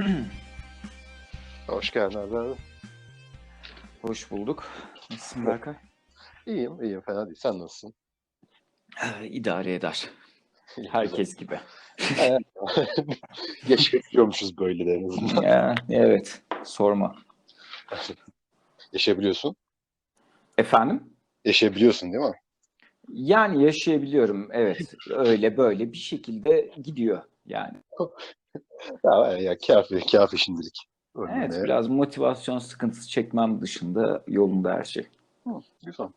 Hoş geldin abi. Hoş bulduk. Nasılsın Berkay? İyiyim, iyiyim. Fena değil. Sen nasılsın? Ee, İdare eder. Herkes gibi. güzel. Yaşayabiliyormuşuz böyle de en azından. Ya, evet. Sorma. Yaşayabiliyorsun. Efendim? Yaşayabiliyorsun değil mi? Yani yaşayabiliyorum. Evet. Öyle böyle bir şekilde gidiyor yani. Ya, ya kafi, kafi şimdilik. Evet. Ölmeye. Biraz motivasyon sıkıntısı çekmem dışında yolunda her şey. Hı, güzel.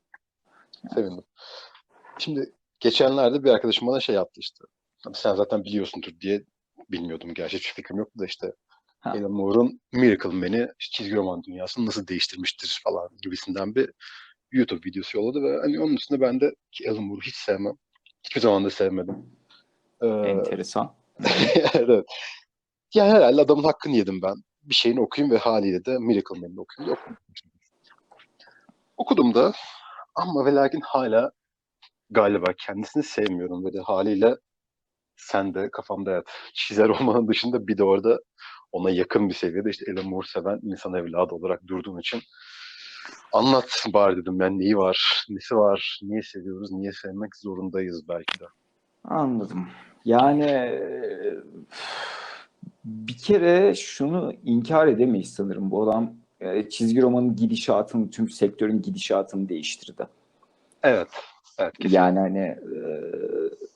Sevindim. Şimdi geçenlerde bir arkadaşım bana şey yaptı işte. Abi sen zaten biliyorsundur diye bilmiyordum gerçi hiçbir fikrim yoktu da işte. Ha. Alan Moore'un Miracle Man'i çizgi roman dünyasını nasıl değiştirmiştir falan gibisinden bir YouTube videosu yolladı ve hani onun üstüne ben de ki Alan Moore'u hiç sevmem. Hiçbir zaman da sevmedim. Ee, Enteresan. evet. Yani herhalde adamın hakkını yedim ben. Bir şeyini okuyayım ve haliyle de Miracle Man'i okuyayım. Okudum. Okudum da ama ve lakin hala galiba kendisini sevmiyorum ve de haliyle sen de kafamda yat. Çizer olmanın dışında bir de orada ona yakın bir seviyede işte Alan Moore seven insan evladı olarak durduğun için anlat bari dedim ben neyi var, nesi var, niye seviyoruz, niye sevmek zorundayız belki de. Anladım. Yani bir kere şunu inkar edemeyiz sanırım. Bu adam çizgi romanın gidişatını, tüm sektörün gidişatını değiştirdi. Evet. Evet. kesinlikle. Yani hani e,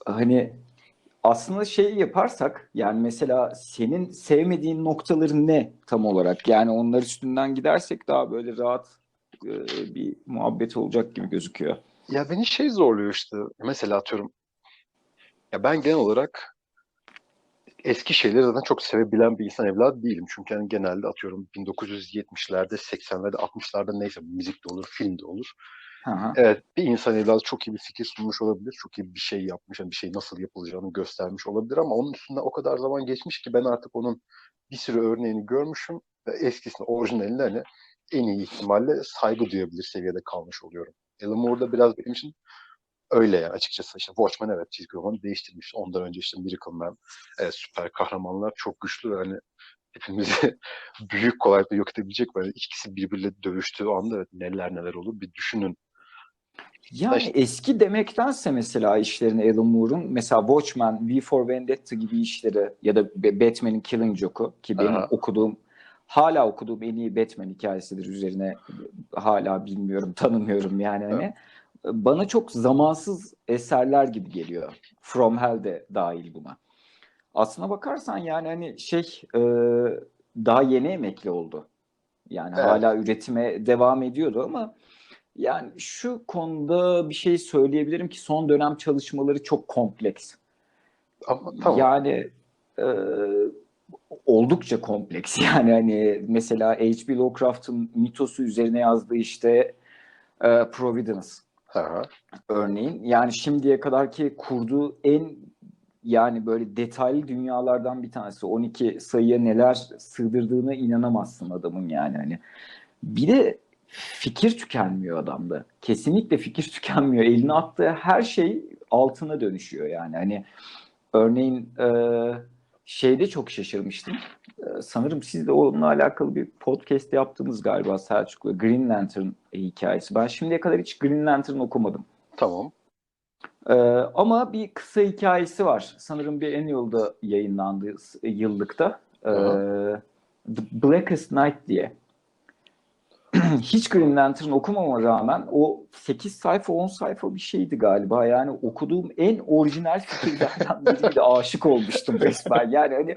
hani aslında şey yaparsak yani mesela senin sevmediğin noktaları ne tam olarak? Yani onlar üstünden gidersek daha böyle rahat e, bir muhabbet olacak gibi gözüküyor. Ya beni şey zorluyor işte. Mesela atıyorum. Ya ben genel olarak eski şeyleri zaten çok sevebilen bir insan evladı değilim. Çünkü yani genelde atıyorum 1970'lerde, 80'lerde, 60'larda neyse müzik de olur, film de olur. Hı. Evet, bir insan evladı çok iyi bir fikir sunmuş olabilir. Çok iyi bir şey yapmış, yani bir şey nasıl yapılacağını göstermiş olabilir ama onun üstünden o kadar zaman geçmiş ki ben artık onun bir sürü örneğini görmüşüm ve eskisine, orijinaline hani en iyi ihtimalle saygı duyabilir seviyede kalmış oluyorum. Alan Moore'da biraz benim için öyle yani açıkçası. İşte Watchmen evet çizgi romanı değiştirmiş. Ondan önce işte Miracle Man, evet, süper kahramanlar çok güçlü ve hani hepimizi büyük kolaylıkla yok edebilecek böyle ikisi birbiriyle dövüştüğü anda evet, neler neler olur bir düşünün. Yani İşte- eski demektense mesela işlerini Alan Moore'un mesela Watchmen, V for Vendetta gibi işleri ya da Batman'in Killing Joke'u ki benim Aha. okuduğum hala okuduğum en iyi Batman hikayesidir üzerine hala bilmiyorum tanımıyorum yani hani bana çok zamansız eserler gibi geliyor. From Hell de dahil buna. Aslına bakarsan yani hani şey e, daha yeni emekli oldu. Yani Evet. hala üretime devam ediyordu ama yani şu konuda bir şey söyleyebilirim ki son dönem çalışmaları çok kompleks. Ama tamam. Yani e, oldukça kompleks. Yani hani mesela H.P. Lovecraft'ın mitosu üzerine yazdığı işte e, Providence Ha, örneğin. Yani şimdiye kadarki kurduğu en yani böyle detaylı dünyalardan bir tanesi. 12 sayıya neler sığdırdığına inanamazsın adamın yani hani. Bir de fikir tükenmiyor adamda. Kesinlikle fikir tükenmiyor. Eline attığı her şey altına dönüşüyor yani. Hani örneğin e, şeyde çok şaşırmıştım. E, sanırım siz de onunla alakalı bir podcast yaptınız galiba Selçuk'la. Green Lantern hikayesi. Ben şimdiye kadar hiç Green Lantern okumadım. tamam. Ee, ama bir kısa hikayesi var. Sanırım bir Annual'da yayınlandı yıllıkta. Ee. The Blackest Night diye. Hiç Green Lantern okumama rağmen o 8 sayfa 10 sayfa bir şeydi galiba. Yani okuduğum en orijinal fikirlerden biriydi. Aşık olmuştum resmen. Yani hani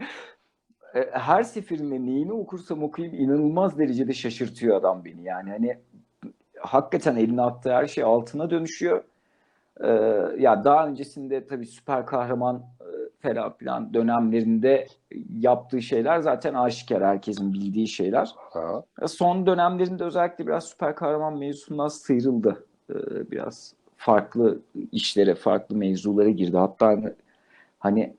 e, her seferinde neyini okursam okuyayım inanılmaz derecede şaşırtıyor adam beni. Yani hani hakikaten eline attığı her şey altına dönüşüyor. Ee, ya daha öncesinde tabii süper kahraman e, falan filan dönemlerinde yaptığı şeyler zaten aşikar herkesin bildiği şeyler. Ha. Son dönemlerinde özellikle biraz süper kahraman mevzusundan sıyrıldı. Ee, biraz farklı işlere, farklı mevzulara girdi. Hatta hani, hani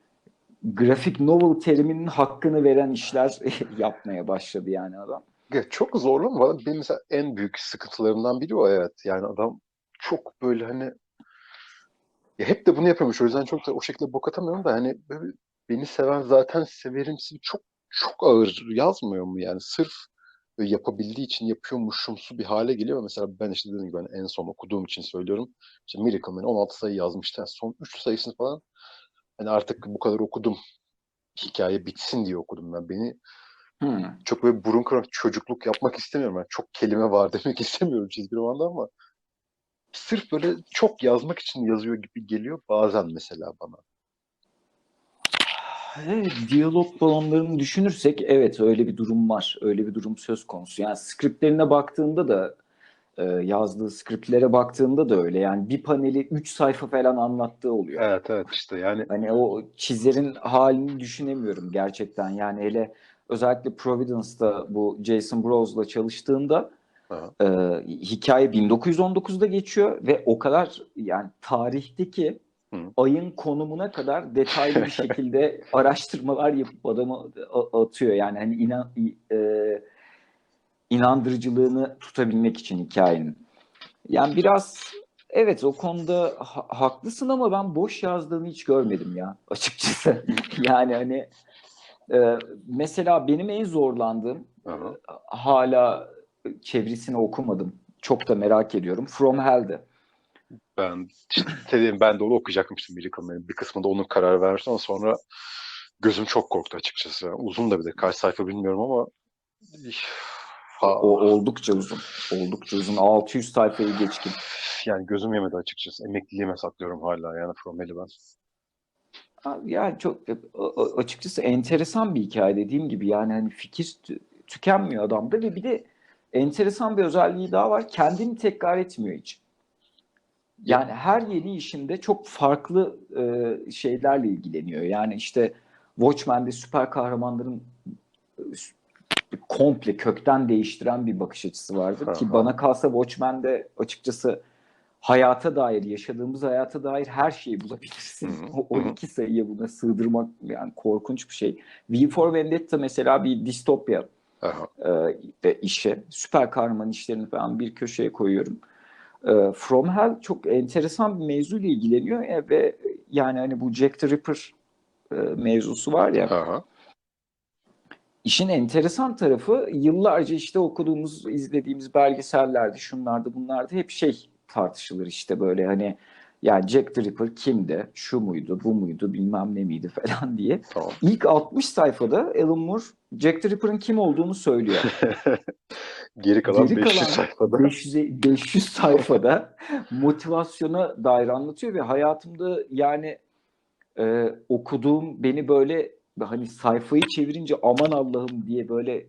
grafik novel teriminin hakkını veren işler yapmaya başladı yani adam. Ya çok? Bana benim mesela en büyük sıkıntılarımdan biri o evet. Yani adam çok böyle hani ya hep de bunu yapıyormuş. O yüzden çok da o şekilde bok atamıyorum da hani böyle beni seven zaten severimsi çok çok ağır yazmıyor mu yani? Sırf böyle yapabildiği için yapıyormuşumsu bir hale geliyor mesela ben işte dediğim gibi ben en son okuduğum için söylüyorum. İşte Miracle Man 16 sayı yazmıştı. Yani son 3 sayısını falan hani artık bu kadar okudum hikaye bitsin diye okudum ben. Beni Hmm. çok böyle burun kırarak çocukluk yapmak istemiyorum. Yani çok kelime var demek istemiyorum çizgi romanda ama sırf böyle çok yazmak için yazıyor gibi geliyor bazen mesela bana. Evet, diyalog balonlarını düşünürsek evet öyle bir durum var. Öyle bir durum söz konusu. Yani skriptlerine baktığında da e, yazdığı skriptlere baktığında da öyle. Yani bir paneli 3 sayfa falan anlattığı oluyor. Evet evet işte yani Hani o çizerin halini düşünemiyorum gerçekten. Yani hele özellikle Providence'da bu Jason Bros'la çalıştığında Aha. e, hikaye 1919'da geçiyor ve o kadar yani tarihteki Hı. ayın konumuna kadar detaylı bir şekilde araştırmalar yapıp adamı atıyor. Yani hani inan, e, inandırıcılığını tutabilmek için hikayenin. Yani biraz evet o konuda ha- haklısın ama ben boş yazdığını hiç görmedim ya açıkçası. yani hani e, mesela benim en zorlandığım Aha. hala çevresini okumadım. Çok da merak ediyorum. From Hell'de. ben işte ben de onu okuyacaktım işte Miracle Man'in bir kısmında onun karar vermiştim ama sonra gözüm çok korktu açıkçası. Uzun da bir de kaç sayfa bilmiyorum ama ha, o oldukça uzun. Oldukça uzun. 600 sayfayı geçkin. yani gözüm yemedi açıkçası. Emekliliğime saklıyorum hala yani From Hell'i ben. Yani çok a- açıkçası enteresan bir hikaye dediğim gibi yani hani fikir tü- tükenmiyor adamda ve bir de enteresan bir özelliği daha var. Kendini tekrar etmiyor hiç. Yani her yeni işinde çok farklı e, şeylerle ilgileniyor. Yani işte Watchmen'de süper kahramanların e, komple kökten değiştiren bir bakış açısı vardır ki bana kalsa Watchmen'de açıkçası hayata dair, yaşadığımız hayata dair her şeyi bulabilirsin. O hı. 12 sayıya buna sığdırmak yani korkunç bir şey. V for Vendetta mesela bir distopya Aha. e, e, işi. Süper kahraman işlerini falan bir köşeye koyuyorum. E, From Hell çok enteresan bir mevzuyla ilgileniyor e, ve yani hani bu Jack the Ripper e, mevzusu var ya. Aha. İşin enteresan tarafı yıllarca işte okuduğumuz, izlediğimiz belgesellerde, şunlarda, bunlarda hep şey tartışılır işte böyle hani yani Jack the Ripper kimdi, şu muydu, bu muydu, bilmem ne miydi falan diye. Tamam. İlk 60 sayfada Alan Moore Jack the Ripper'ın kim olduğunu söylüyor. Geri kalan Geri 500 kalan sayfada. 500, 500 sayfada motivasyona dair anlatıyor ve hayatımda yani e, okuduğum beni böyle hani sayfayı çevirince aman Allah'ım diye böyle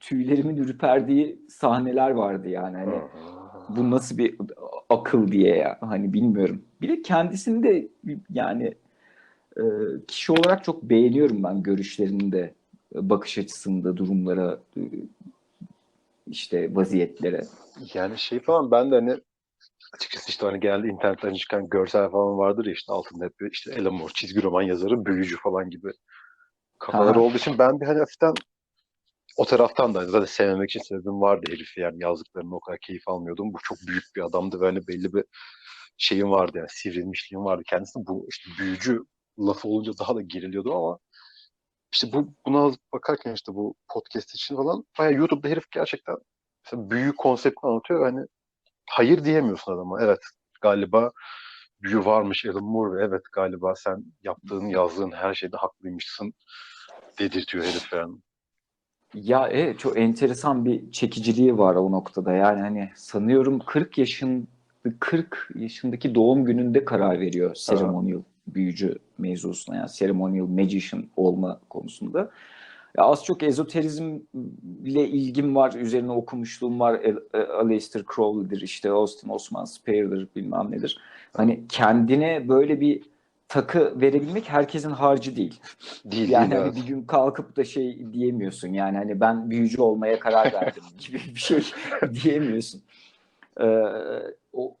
tüylerimin ürperdiği sahneler vardı yani hani bu nasıl bir akıl diye ya hani bilmiyorum. Bir de kendisini de yani e, kişi olarak çok beğeniyorum ben görüşlerini de bakış açısında durumlara e, işte vaziyetlere. Yani şey falan ben de hani açıkçası işte hani genelde internetten çıkan görsel falan vardır ya işte altında hep işte Alan Moore çizgi roman yazarı büyücü falan gibi kafaları Aha. olduğu için ben bir hani hafiften o taraftan da zaten sevmemek için sebebim vardı herifi yani yazdıklarını o kadar keyif almıyordum. Bu çok büyük bir adamdı ve hani belli bir şeyim vardı yani sivrilmişliğim vardı. Kendisi bu işte büyücü lafı olunca daha da geriliyordum ama işte bu buna bakarken işte bu podcast için falan bayağı YouTube'da herif gerçekten mesela büyü konseptini anlatıyor hani hayır diyemiyorsun adama. Evet galiba büyü varmış Alan Moore ve evet galiba sen yaptığın yazdığın her şeyde haklıymışsın dedirtiyor herif yani. Ya evet çok enteresan bir çekiciliği var o noktada. Yani hani sanıyorum 40 yaşın 40 yaşındaki doğum gününde karar veriyor ceremonial büyücü mevzusuna yani ceremonial magician olma konusunda. Ya az çok ezoterizmle ilgim var, üzerine okumuşluğum var. Al- Aleister Crowley'dir, işte Austin Osman Spare'dir bilmem nedir. Hani kendine böyle bir takı verebilmek herkesin harcı değil. Değil Yani değil hani evet. bir gün kalkıp da şey diyemiyorsun. Yani hani ben büyücü olmaya karar verdim gibi bir şey diyemiyorsun. Ee, o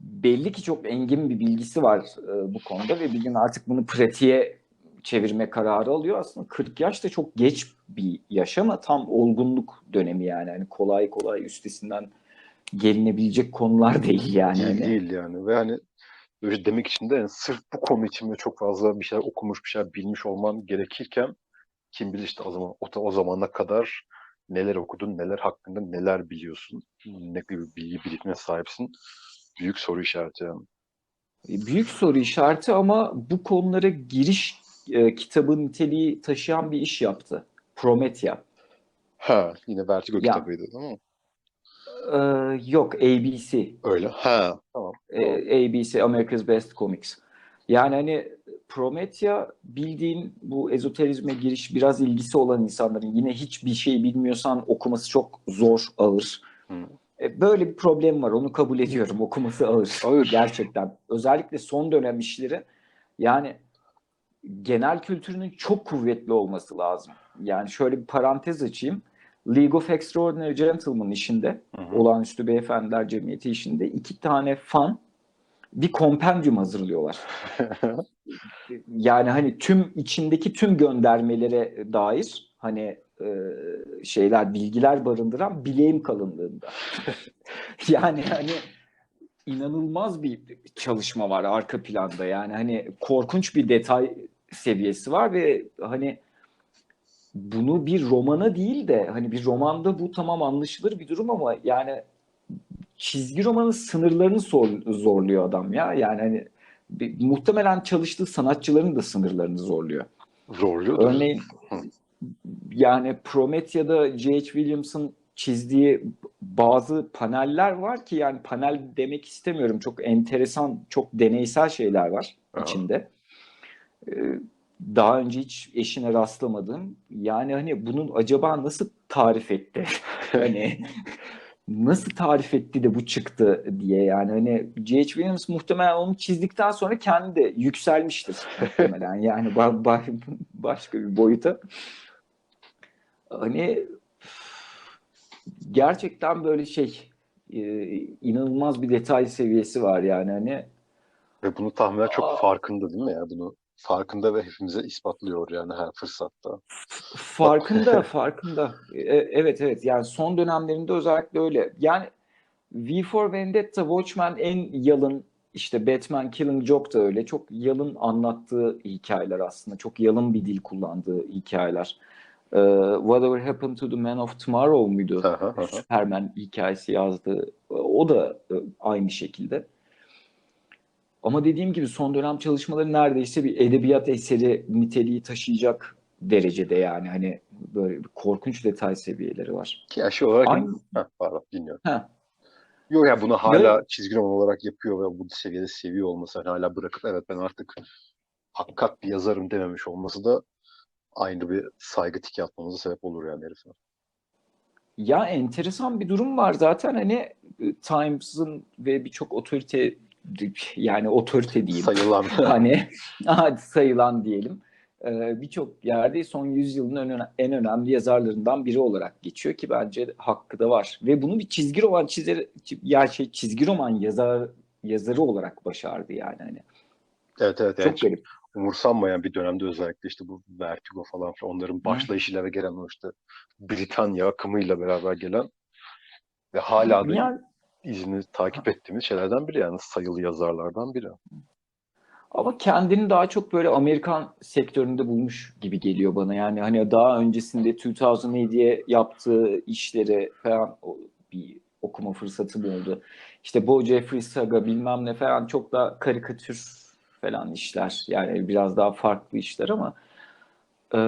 belli ki çok engin bir bilgisi var e, bu konuda ve bir gün artık bunu pratiğe çevirme kararı alıyor. Aslında 40 yaş da çok geç bir yaş ama tam olgunluk dönemi yani. Hani kolay kolay üstesinden gelinebilecek konular değil yani. Değil değil yani ve hani böyle demek için de yani sırf bu konu için de çok fazla bir şeyler okumuş bir şeyler bilmiş olman gerekirken kim bilir işte o zaman o, o zamana kadar neler okudun, neler hakkında neler biliyorsun, ne gibi bilgi birikimine sahipsin. Büyük soru işareti yani. E, Büyük soru işareti ama bu konulara giriş e, kitabı niteliği taşıyan bir iş yaptı. Promethea. Ha, yine Vertigo Ya. kitabıydı değil mi? Ee, yok ABC. Öyle. Ha, tamam. Ee, ABC America's Best Comics. Yani hani Promethea bildiğin bu ezoterizme giriş biraz ilgisi olan insanların yine hiçbir şey bilmiyorsan okuması çok zor, ağır. Hı. E, Böyle bir problem var. Onu kabul ediyorum. Okuması ağır. Ağır. Gerçekten. Özellikle son dönem işleri yani genel kültürünün çok kuvvetli olması lazım. Yani şöyle bir parantez açayım. League of Extraordinary Gentlemen işinde, Hı hı. Olağanüstü Beyefendiler Cemiyeti işinde iki tane fan bir kompendyum hazırlıyorlar. Yani hani tüm içindeki tüm göndermelere dair hani e, şeyler bilgiler barındıran bileğim kalınlığında. yani hani inanılmaz bir çalışma var arka planda yani hani korkunç bir detay seviyesi var ve hani bunu bir romana değil de hani bir romanda bu tamam anlaşılır bir durum ama yani çizgi romanın sınırlarını zor- zorluyor adam ya yani hani bir- muhtemelen çalıştığı sanatçıların da sınırlarını zorluyor. Zorluyordur. Örneğin yani Promethea'da J.H. Williams'ın çizdiği bazı paneller var ki yani panel demek istemiyorum. Çok enteresan, çok deneysel şeyler var Aha. içinde. Ee, Daha önce hiç eşine rastlamadım. Yani hani bunun acaba nasıl tarif etti? hani nasıl tarif etti de bu çıktı diye yani hani J.H. Williams muhtemelen onu çizdikten sonra kendi de yükselmiştir muhtemelen yani ba- ba- başka bir boyuta. Hani gerçekten böyle şey e, inanılmaz bir detay seviyesi var yani hani Ve bunu tahminen çok Aa. farkında değil mi ya? Bunu farkında ve hepimize ispatlıyor yani her fırsatta. Farkında, farkında. E, Evet, evet. Yani son dönemlerinde özellikle öyle. Yani V for Vendetta, Watchmen en yalın, işte Batman Killing Joke da öyle. Çok yalın anlattığı hikayeler aslında. Çok yalın bir dil kullandığı hikayeler. Ee, Whatever Happened to the Man of Tomorrow muydu? Superman hikayesi yazdı. O da e, aynı şekilde. Ama dediğim gibi son dönem çalışmaları neredeyse bir edebiyat eseri niteliği taşıyacak derecede yani hani böyle bir korkunç detay seviyeleri var. Ki yaşı olarak Aynı Heh, pardon dinliyorum. ha, Yok ya bunu hala çizgi roman olarak yapıyor ve bu seviyede seviyor olması hani hala bırakıp evet ben artık hakikat bir yazarım dememiş olması da aynı bir saygı tiki atmamıza sebep olur yani herife. ya enteresan bir durum var zaten hani e, Times'ın ve birçok otorite yani otorite diyeyim. Sayılan. hani sayılan diyelim. Ee, Birçok yerde son yüzyılın en, öne- en önemli yazarlarından biri olarak geçiyor ki bence hakkı da var. Ve bunu bir çizgi roman çizer ya şey çizgi roman yazar yazarı olarak başardı yani hani. evet evet yani Çok garip. umursanmayan bir dönemde özellikle işte bu Vertigo falan filan onların başlayışıyla ve gelen o işte Britanya akımıyla beraber gelen ve hala da Yani, izini takip ettiğimiz şeylerden biri yani sayılı yazarlardan biri. ama kendini daha çok böyle Amerikan sektöründe bulmuş gibi geliyor bana. Yani hani daha öncesinde 2007'ye yaptığı işleri falan bir okuma fırsatım oldu. İşte Bo Jeffrey Saga bilmem ne falan çok da karikatür falan işler. Yani biraz daha farklı işler ama e,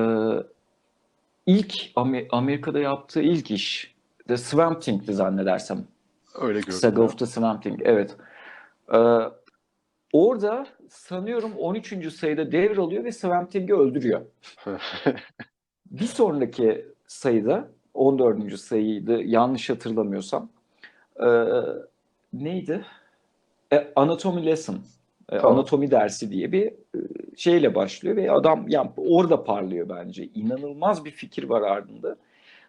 ilk Amer- Amerika'da yaptığı ilk iş The Swamp Thing'di zannedersem. Öyle gördüm. Saga of the Swamp Thing. Evet. Ee, orada sanıyorum 13. sayıda devralıyor ve Swamp Thing'i öldürüyor. Bir sonraki sayıda 14. sayıydı yanlış hatırlamıyorsam. Ee, neydi? E, Anatomy Lesson. E, Tamam. Anatomi dersi diye bir e, şeyle başlıyor ve adam yani orada parlıyor bence. İnanılmaz bir fikir var ardında.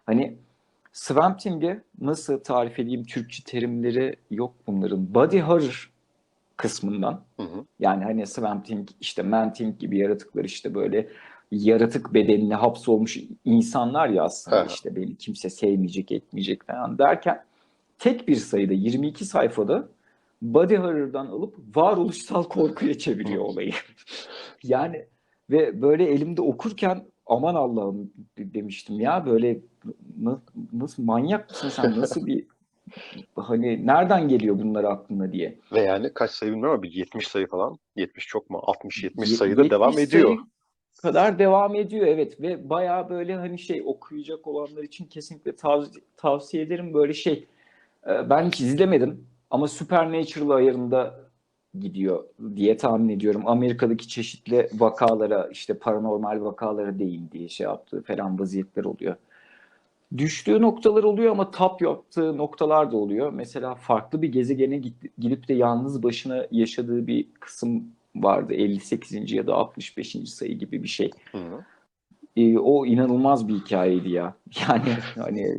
Hani Swamp Thing'i nasıl tarif edeyim Türkçe terimleri yok bunların. Body horror kısmından Hı hı. yani hani Swamp Thing işte Man Thing gibi yaratıklar işte böyle yaratık bedenine hapsolmuş insanlar ya aslında Hı. işte beni kimse sevmeyecek etmeyecek falan derken tek bir sayıda 22 sayfada body horror'dan alıp varoluşsal korkuya çeviriyor olayı. yani ve böyle elimde okurken aman Allah'ım de- demiştim ya böyle na- nasıl manyak mısın sen nasıl bir hani nereden geliyor bunlar aklına diye. Ve yani kaç sayı bilmiyorum ama bir 70 sayı falan. 70 çok mu? 60-70 Ye- sayıda 70 devam sayı ediyor. kadar devam ediyor evet ve bayağı böyle hani şey okuyacak olanlar için kesinlikle tav- tavsiye ederim böyle şey e, ben hiç izlemedim ama Supernatural ayarında gidiyor diye tahmin ediyorum. Amerika'daki çeşitli vakalara işte paranormal vakalara değindiği şey yaptığı falan vaziyetler oluyor. Düştüğü noktalar oluyor ama tap yaptığı noktalar da oluyor. Mesela farklı bir gezegene gidip de yalnız başına yaşadığı bir kısım vardı. 58. ya da 65. sayı gibi bir şey. Hı hı. Ee, o inanılmaz bir hikayeydi ya. Yani hani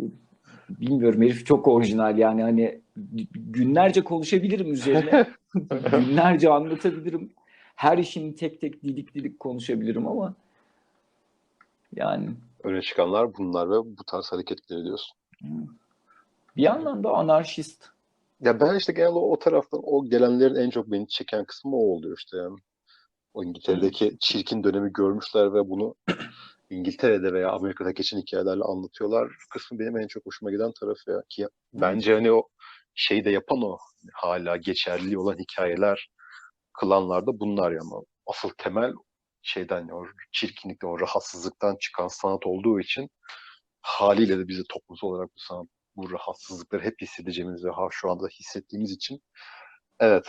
bilmiyorum herif çok orijinal yani hani günlerce konuşabilirim üzerine. günlerce anlatabilirim. Her işini tek tek didik didik konuşabilirim ama yani Öne çıkanlar bunlar ve bu tarz hareketleri diyorsun. bir yandan da anarşist. Ya ben işte genel o, o taraftan o gelenlerin en çok beni çeken kısmı o oluyor işte yani. O İngiltere'deki çirkin dönemi görmüşler ve bunu İngiltere'de veya Amerika'da geçen hikayelerle anlatıyorlar. Kısmı benim en çok hoşuma giden tarafı ya. Ki bence hani o şeyi de yapan o hala geçerli olan hikayeler kılanlar da bunlar ya ama asıl temel şeyden o çirkinlikten, o rahatsızlıktan çıkan sanat olduğu için haliyle de bize toplumsal olarak bu sanat bu rahatsızlıkları hep hissedeceğimiz ve ha şu anda hissettiğimiz için evet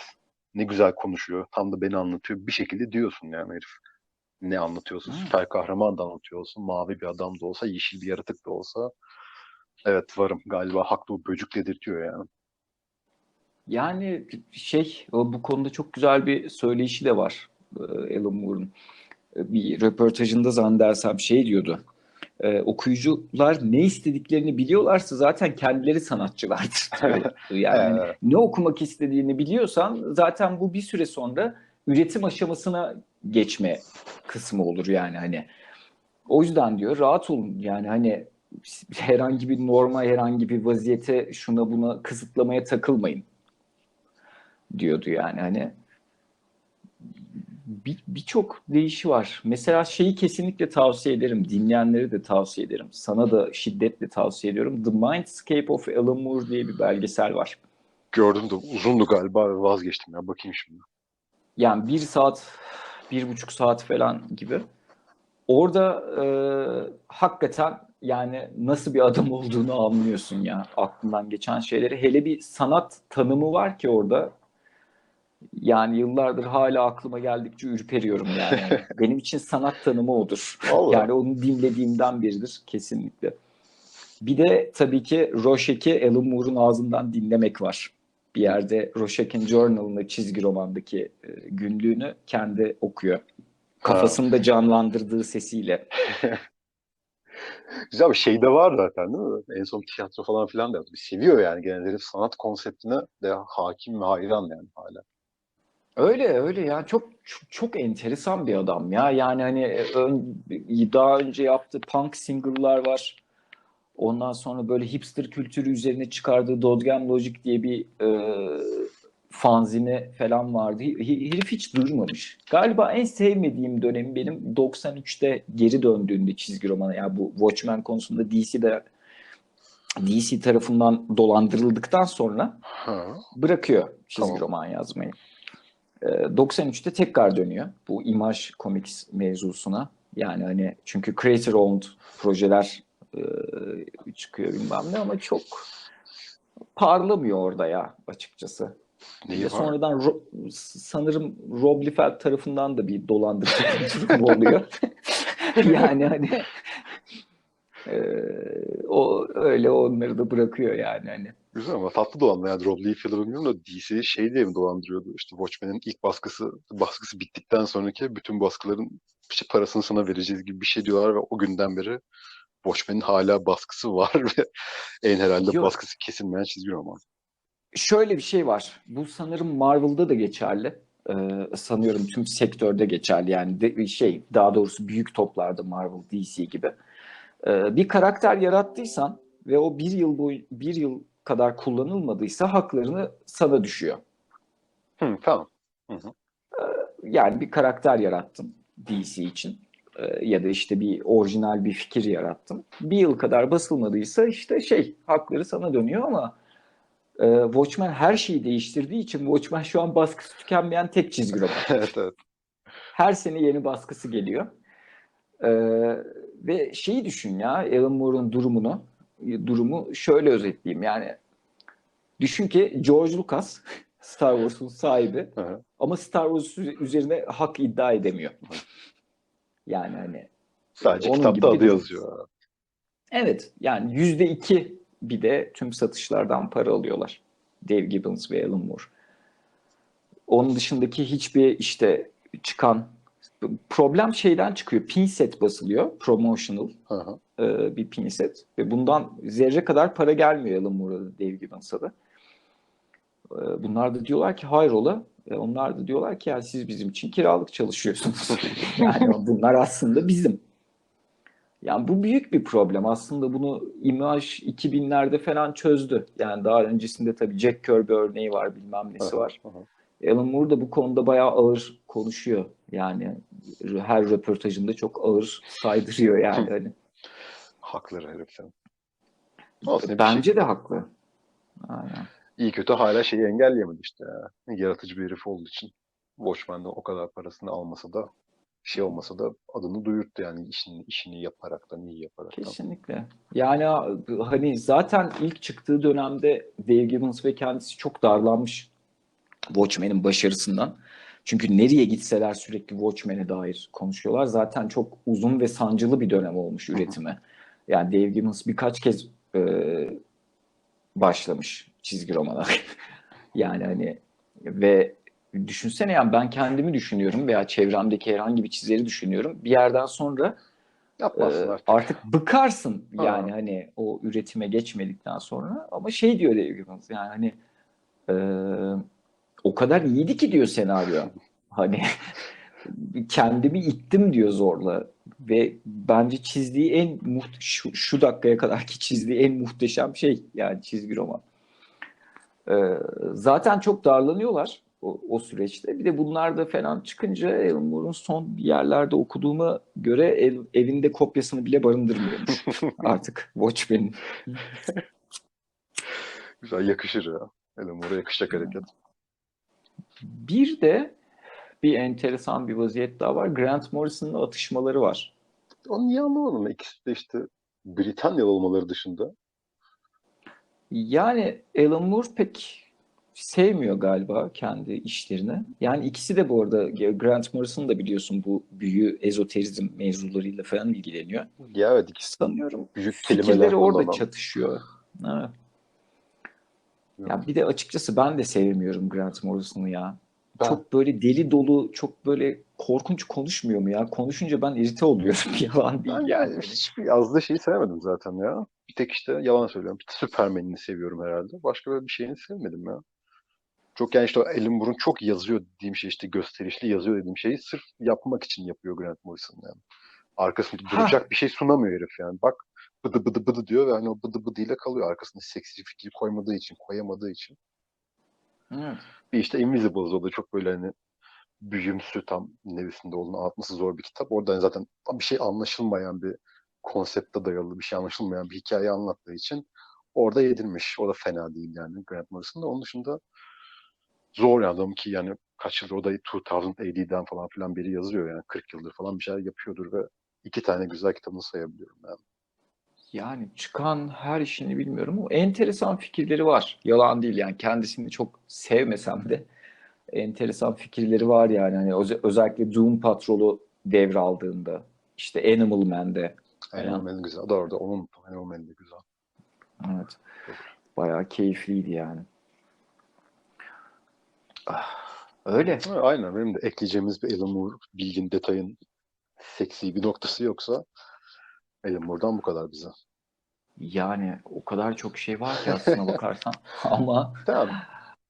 ne güzel konuşuyor. Tam da beni anlatıyor. Bir şekilde diyorsun yani herif. Ne anlatıyorsun? Hmm. Süper kahraman da anlatıyorsun. Mavi bir adam da olsa, yeşil bir yaratık da olsa. Evet varım. Galiba haklı o böcük dedirtiyor yani. Yani şey bu konuda çok güzel bir söyleyişi de var e, Alan Moore'un. E, Bir röportajında zannedersem şey diyordu. E, okuyucular ne istediklerini biliyorlarsa zaten kendileri sanatçılardır. Yani Evet. ne okumak istediğini biliyorsan zaten bu bir süre sonra üretim aşamasına geçme kısmı olur yani hani. O yüzden diyor rahat olun yani hani herhangi bir norma herhangi bir vaziyete şuna buna kısıtlamaya takılmayın diyordu yani hani bir- birçok değişi var. Mesela şeyi kesinlikle tavsiye ederim. Dinleyenleri de tavsiye ederim. Sana da şiddetle tavsiye ediyorum. The Mindscape of Alan Moore diye bir belgesel var. Gördüm de uzundu galiba ve vazgeçtim ya. Bakayım şimdi. Yani bir saat, bir buçuk saat falan gibi. Orada e, hakikaten yani nasıl bir adam olduğunu anlıyorsun ya aklından geçen şeyleri. Hele bir sanat tanımı var ki orada. Yani yıllardır hala aklıma geldikçe ürperiyorum yani. Benim için sanat tanımı odur. Vallahi. Yani onu dinlediğimden beridir kesinlikle. Bir de tabii ki Rorschach'i Alan Moore'un ağzından dinlemek var. Bir yerde Rorschach'in Journal'ını çizgi romandaki e, günlüğünü kendi okuyor. Kafasında canlandırdığı sesiyle. Güzel bir şey de var zaten değil mi? En son tiyatro falan filan da yaptı. Seviyor yani genel herif sanat konseptine de hakim ve hayran yani hala. Öyle öyle ya çok çok, çok enteresan bir adam ya. Yani hani ön, daha önce yaptığı punk single'lar var. Ondan sonra böyle hipster kültürü üzerine çıkardığı Dodgem Logic diye bir e, fanzini falan vardı. Herif hiç durmamış. Galiba en sevmediğim dönem benim 93'te geri döndüğünde çizgi romana. Ya bu Watchmen konusunda DC'de DC tarafından dolandırıldıktan sonra Ha. bırakıyor çizgi Tamam. roman yazmayı. Ee, 93'te tekrar dönüyor bu Image Comics mevzusuna. Yani hani çünkü creator owned projeler e, çıkıyor bilmem ne ama çok parlamıyor orada ya açıkçası. Neyi var? sonradan Ro- sanırım Rob Liefeld tarafından da bir dolandırıcı durum oluyor. yani hani e, o öyle onları da bırakıyor yani hani. Güzel ama tatlı dolanma yani Rob Liefeld'ı bilmiyorum da DC şey diye mi dolandırıyordu? İşte Watchmen'in ilk baskısı baskısı bittikten sonraki bütün baskıların işte parasını sana vereceğiz gibi bir şey diyorlar ve o günden beri Watchmen'in hala baskısı var ve en herhalde Yok. baskısı kesilmeyen çizgi roman. Şöyle bir şey var. Bu sanırım Marvel'da da geçerli. Ee, sanıyorum tüm sektörde geçerli. Yani de, şey daha doğrusu büyük toplarda Marvel, DC gibi. Ee, bir karakter yarattıysan ve o bir yıl boyu bir yıl kadar kullanılmadıysa haklarını sana düşüyor. Hı, tamam. Yani bir karakter yarattın DC için. e, ya da işte bir orijinal bir fikir yarattım. Bir yıl kadar basılmadıysa işte şey hakları sana dönüyor ama e, Watchmen her şeyi değiştirdiği için Watchmen şu an baskısı tükenmeyen tek çizgi roman. evet evet. Her sene yeni baskısı geliyor. E, ve şeyi düşün ya Alan Moore'un durumunu durumu şöyle özetleyeyim yani düşün ki George Lucas Star Wars'un sahibi ama Star Wars üzerine hak iddia edemiyor. Yani hani Sadece Onun kitapta adı yazıyor. evet yani yüzde iki bir de tüm satışlardan para alıyorlar. Dave Gibbons ve Alan Moore. Onun dışındaki hiçbir işte çıkan problem şeyden çıkıyor. Pin set basılıyor. Promotional e, bir pin set. Ve bundan zerre kadar para gelmiyor Alan Moore'a da Dave Gibbons'a da. E, bunlar da diyorlar ki hayrola. E, onlar da diyorlar ki ya siz bizim için kiralık çalışıyorsunuz. yani bunlar aslında bizim. Yani bu büyük bir problem. Aslında bunu imaj 2000'lerde falan çözdü. Yani daha öncesinde tabii Jack Kirby örneği var, bilmem nesi var. hı. Alan Moore da bu konuda bayağı ağır konuşuyor. Yani her röportajında çok ağır saydırıyor yani. Hani Hakları heriflerin. Olsun, Bence şey. de haklı. Aynen. İyi kötü hala şeyi engelleyemedi işte ya. Yaratıcı bir herif olduğu için. Watchmen'de o kadar parasını almasa da şey olmasa da adını duyurttu yani işini, işini yaparaktan, iyi yaparaktan. Kesinlikle. Yani hani zaten ilk çıktığı dönemde Dave Gibbons ve kendisi çok darlanmış Watchmen'in başarısından. Çünkü nereye gitseler sürekli Watchmen'e dair konuşuyorlar. Zaten çok uzun ve sancılı bir dönem olmuş üretime. Yani Dave Gibbons birkaç kez e, başlamış çizgi romana. yani hani ve düşünsene yani ben kendimi düşünüyorum veya çevremdeki herhangi bir çizeri düşünüyorum. Bir yerden sonra Yapmazsın ee, artık. artık bıkarsın Ha. yani hani o üretime geçmedikten sonra ama şey diyor Dave Gibbons yani hani e, o kadar iyiydi ki diyor senaryo hani kendimi ittim diyor zorla ve bence çizdiği en şu, şu dakikaya kadarki çizdiği en muhteşem şey yani çizgi roman. Ee, zaten çok darlanıyorlar o, o süreçte. Bir de bunlar da falan çıkınca Alan Moore'un son bir yerlerde okuduğuma göre ev- evinde kopyasını bile barındırmıyormuş artık Watchmen'in. Güzel yakışır ya. Alan Moore'a yakışacak hareket. Bir de bir enteresan bir vaziyet daha var. Grant Morrison'ın atışmaları var. Onu niye anlamadım. İkisi de işte Britanyalı olmaları dışında. Yani Alan Moore pek sevmiyor galiba kendi işlerini. Yani ikisi de bu arada Grant Morrison da biliyorsun bu büyü ezoterizm mevzularıyla falan ilgileniyor. Ya evet ikisi Sanıyorum büyük kelimeler fikirleri orada kullanan. çatışıyor. Evet. Ya bir de açıkçası ben de sevmiyorum Grant Morrison'u ya. Ben- Çok böyle deli dolu, çok böyle korkunç konuşmuyor mu ya? Konuşunca ben irite oluyorum. Yalan değil Ben yani. hiçbir yazdığı şeyi sevmedim zaten ya. Bir tek işte yalan söylüyorum. Superman'ini seviyorum herhalde. Başka böyle bir şeyini sevmedim ya. Çok yani işte Alan Moore'un çok yazıyor dediğim şey işte gösterişli yazıyor dediğim şeyi sırf yapmak için yapıyor Grant Morrison yani. Arkasında Ha. duracak bir şey sunamıyor herif yani. Bak bıdı bıdı bıdı diyor ve hani o bıdı bıdı ile kalıyor. Arkasında seksi fikir koymadığı için, koyamadığı için. Evet. Bir işte Invisibles o da çok böyle hani büyümsü tam nevisinde olduğunu anlatması zor bir kitap. Oradan hani zaten bir şey anlaşılmayan bir konsepte dayalı bir şey anlaşılmayan bir hikaye anlattığı için orada yedirmiş. O da fena değil yani Grant Morrison da. Onun dışında zor adam ki yani kaç yıldır o da 2000 AD'den falan filan beri yazıyor yani 40 yıldır falan bir şeyler yapıyordur ve iki tane güzel kitabını sayabiliyorum yani. Yani çıkan her işini bilmiyorum ama enteresan fikirleri var. Yalan değil yani kendisini çok sevmesem de enteresan fikirleri var yani. Hani öze- özellikle Doom Patrol'u devraldığında işte Animal Man'de Animal. Man güzel. Doğru da onun Animal Man de güzel. evet bayağı keyifliydi yani. Ah, öyle. Aynen benim de ekleyeceğimiz bir Alan Moore bilgin detayın seksi bir noktası yoksa Moore'dan bu kadar bize. Yani o kadar çok şey var ki aslına bakarsan ama Tamam.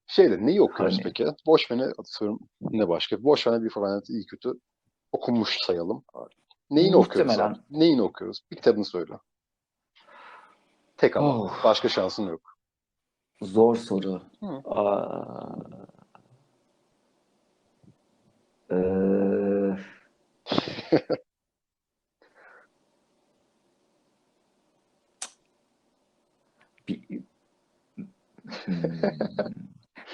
Şeyde neyi okuyoruz Hani- peki? Boşmen'e atıyorum ne başka? Boşmen'e bir falan iyi kötü okunmuş sayalım. Neyini okuyoruz Muhtemelen- abi? Neyini okuyoruz? Bir kitabını söyle. Tek ama. Oh. Başka şansın yok. zor soru. Hı. Aa, Ee,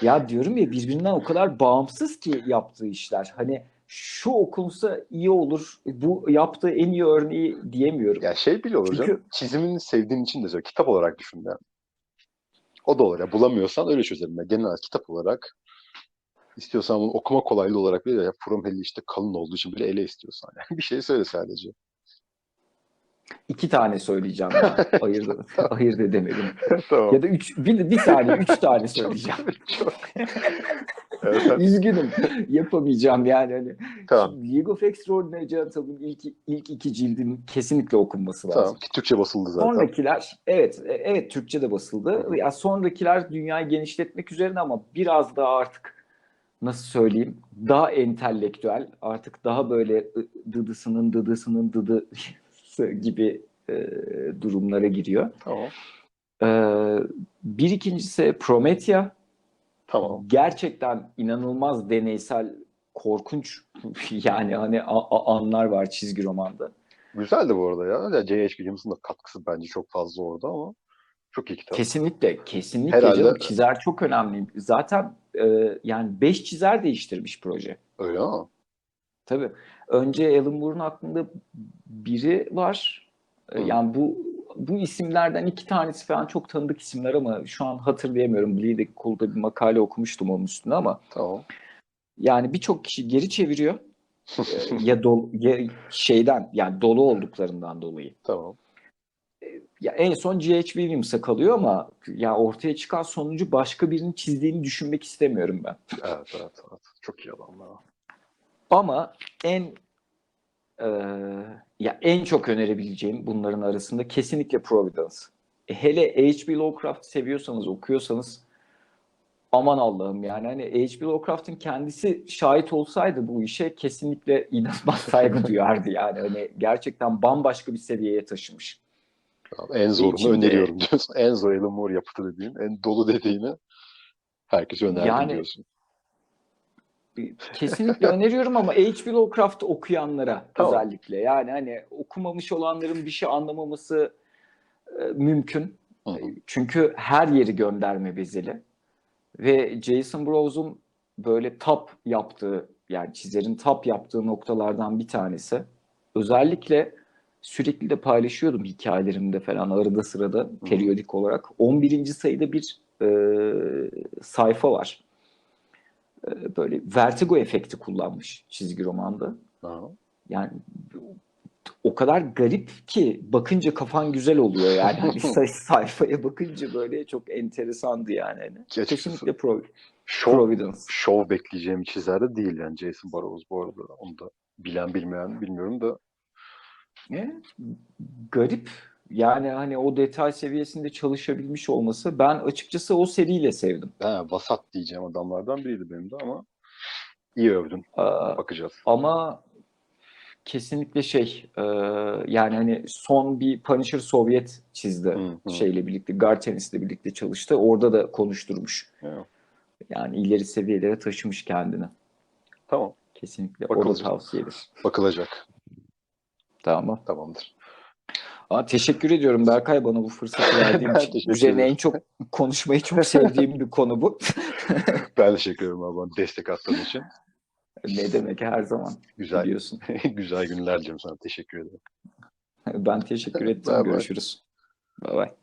Ya diyorum ya birbirinden o kadar bağımsız ki yaptığı işler. Hani şu okunsa iyi olur. Bu yaptığı en iyi örneği diyemiyorum. Ya şey bile olur Çünkü- canım. Çizimini sevdiğin için de söyle. Kitap olarak düşün yani. O da olur. Ya. Bulamıyorsan öyle çözelim. Ya. Genel olarak kitap olarak istiyorsan bunu okuma kolaylığı olarak bile ya From Hell'i işte kalın olduğu için bile ele istiyorsan. Yani bir şey söyle sadece. İki tane söyleyeceğim ya. Ayırt, ayırt edemedim. tamam. Ya da üç, bir, bir tane, üç tane söyleyeceğim. Çok. evet, sen- Üzgünüm. Yapamayacağım yani. Hani. tamam. League of Extraordinary Gentleman'ın ilk, ilk iki cildin kesinlikle okunması lazım. Tamam. Türkçe basıldı zaten. Sonrakiler evet e- evet Türkçe de basıldı. Ya sonrakiler dünyayı genişletmek üzerine ama biraz daha artık nasıl söyleyeyim daha entelektüel artık daha böyle dıdısının dıdısının dıdısı gibi e, durumlara giriyor. Tamam. E, bir ikincisi Promethea Tamam. gerçekten inanılmaz deneysel korkunç yani hani anlar var çizgi romanda. Güzeldi bu arada ya. ya J.H. Williams'ın da katkısı bence çok fazla orada ama çok iyi kitap. Kesinlikle, kesinlikle Herhalde- canım. Çizer çok önemli. Zaten e, yani 5 çizer değiştirmiş proje. Öyle ama. Tabii. Önce Alan Moore'un aklında biri var. E, Hı. Yani bu bu isimlerden iki tanesi falan çok tanıdık isimler ama şu an hatırlayamıyorum. Bleeding Cool'da bir makale okumuştum onun üstüne ama Tamam. yani birçok kişi geri çeviriyor. E, ya dol ya şeyden yani dolu olduklarından dolayı. Tamam. Ya en son G.H. Williams'a kalıyor ama ya ortaya çıkan sonucu başka birinin çizdiğini düşünmek istemiyorum ben. Evet, evet, evet. Çok iyi adamlar. Ama en e, ya en çok önerebileceğim bunların arasında kesinlikle Providence. E, hele H.P. Lovecraft seviyorsanız, okuyorsanız aman Allah'ım yani hani H.P. Lovecraft'ın kendisi şahit olsaydı bu işe kesinlikle inanılmaz saygı duyardı yani. Hani gerçekten bambaşka bir seviyeye taşımış. En zorunu İçinde- öneriyorum diyorsun. En zor Alan Moore yapıtı dediğin, en dolu dediğini herkese önerdim Yani- diyorsun. Kesinlikle öneriyorum ama H.P. Lovecraft okuyanlara Tamam. özellikle. Yani hani okumamış olanların bir şey anlamaması e, mümkün. Hı hı. Çünkü her yeri gönderme bezeli. Ve Jason Brows'un böyle tap yaptığı yani çizerin tap yaptığı noktalardan bir tanesi. Özellikle sürekli de paylaşıyordum hikayelerimde falan arada sırada periyodik olarak. 11. sayıda bir e, sayfa var. E, böyle vertigo efekti kullanmış çizgi romanda. Aha. Yani o kadar garip ki bakınca kafan güzel oluyor yani. Hani say- sayfaya bakınca böyle çok enteresandı yani. Hani. Kesinlikle Pro- Şov, Providence. şov bekleyeceğim çizer de değil yani Jason Burrows bu arada. Onu da bilen bilmeyen bilmiyorum da Ne? Garip. Yani hani o detay seviyesinde çalışabilmiş olması ben açıkçası o seriyle sevdim. he, vasat diyeceğim adamlardan biriydi benim de ama iyi övdün. Aa, Bakacağız. ama kesinlikle şey e, yani hani son bir Punisher Sovyet çizdi Hı, hı. şeyle birlikte Gartenis'le birlikte çalıştı. Orada da konuşturmuş. Evet. Yani ileri seviyelere taşımış kendini. Tamam. Kesinlikle. O da Bakılacak. tavsiyedir. Bakılacak. Tamam. Tamamdır. Aa, teşekkür ediyorum Berkay bana bu fırsatı verdiğin için. Üzerine en çok konuşmayı çok sevdiğim bir konu bu. Ben teşekkür ederim abi destek attığın için. ne demek her zaman Güzel biliyorsun. güzel günler diliyorum sana. Teşekkür ederim. Ben teşekkür ettim. Bay. Görüşürüz. Bay bay.